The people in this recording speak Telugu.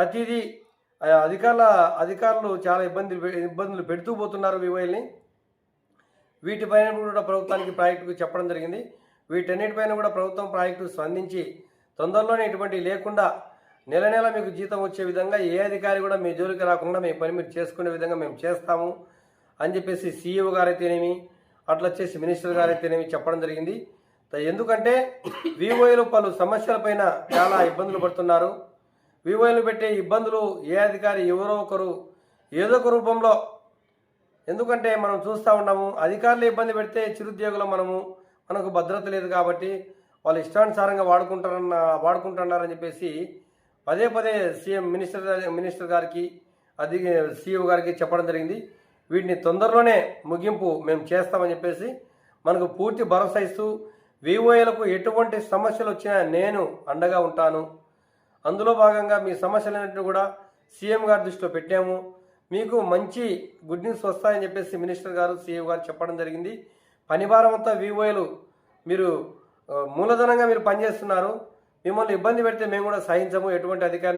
ప్రతిదీ అధికారుల అధికారులు చాలా ఇబ్బందులు పె- ఇబ్బందులు పెడుతూ పోతున్నారు వివైల్ని. వీటిపైన కూడా ప్రభుత్వానికి ప్రాజెక్టుకు చెప్పడం జరిగింది. వీటన్నిటిపైన కూడా ప్రభుత్వం ప్రాజెక్టు స్పందించి తొందరలోనే ఇటువంటి లేకుండా నెల నెల మీకు జీతం వచ్చే విధంగా ఏ అధికారి కూడా మీ జోలికి రాకుండా మీ పని మీరు చేసుకునే విధంగా మేము చేస్తాము అని చెప్పేసి సీఈఓ గారైతేనేమి అట్లా వచ్చేసి మినిస్టర్ గారైతేనేమి చెప్పడం జరిగింది. ఎందుకంటే వివోఏలు పలు సమస్యలపైన చాలా ఇబ్బందులు పడుతున్నారు. వివోఏలు పెట్టే ఇబ్బందులు ఏ అధికారి ఎవరో ఒకరు ఏదో ఒక రూపంలో. ఎందుకంటే మనం చూస్తూ ఉన్నాము అధికారులు ఇబ్బంది పెడితే చిరుద్యోగులు మనము మనకు భద్రత లేదు కాబట్టి వాళ్ళు ఇష్టానుసారంగా వాడుకుంటారన్న వాడుకుంటున్నారని చెప్పేసి పదే పదే సీఎం మినిస్టర్ మినిస్టర్ గారికి అది సీఈఓ గారికి చెప్పడం జరిగింది. వీటిని తొందరలోనే ముగింపు మేము చేస్తామని చెప్పేసి మనకు పూర్తి భరోసా ఇస్తూ వివోఏలకు ఎటువంటి సమస్యలు వచ్చినా నేను అండగా ఉంటాను. అందులో భాగంగా మీ సమస్యలన్నింటినీ కూడా సీఎం గారి దృష్టిలో పెట్టాము. మీకు మంచి గుడ్ న్యూస్ వస్తాయని చెప్పేసి మినిస్టర్ గారు సీఎం గారు చెప్పడం జరిగింది. పనిభారం అంతా వివోఏలు మీరు మూలధనంగా మీరు పనిచేస్తున్నారు. మిమ్మల్ని ఇబ్బంది పెడితే మేము కూడా సహించము. ఎటువంటి అధికారి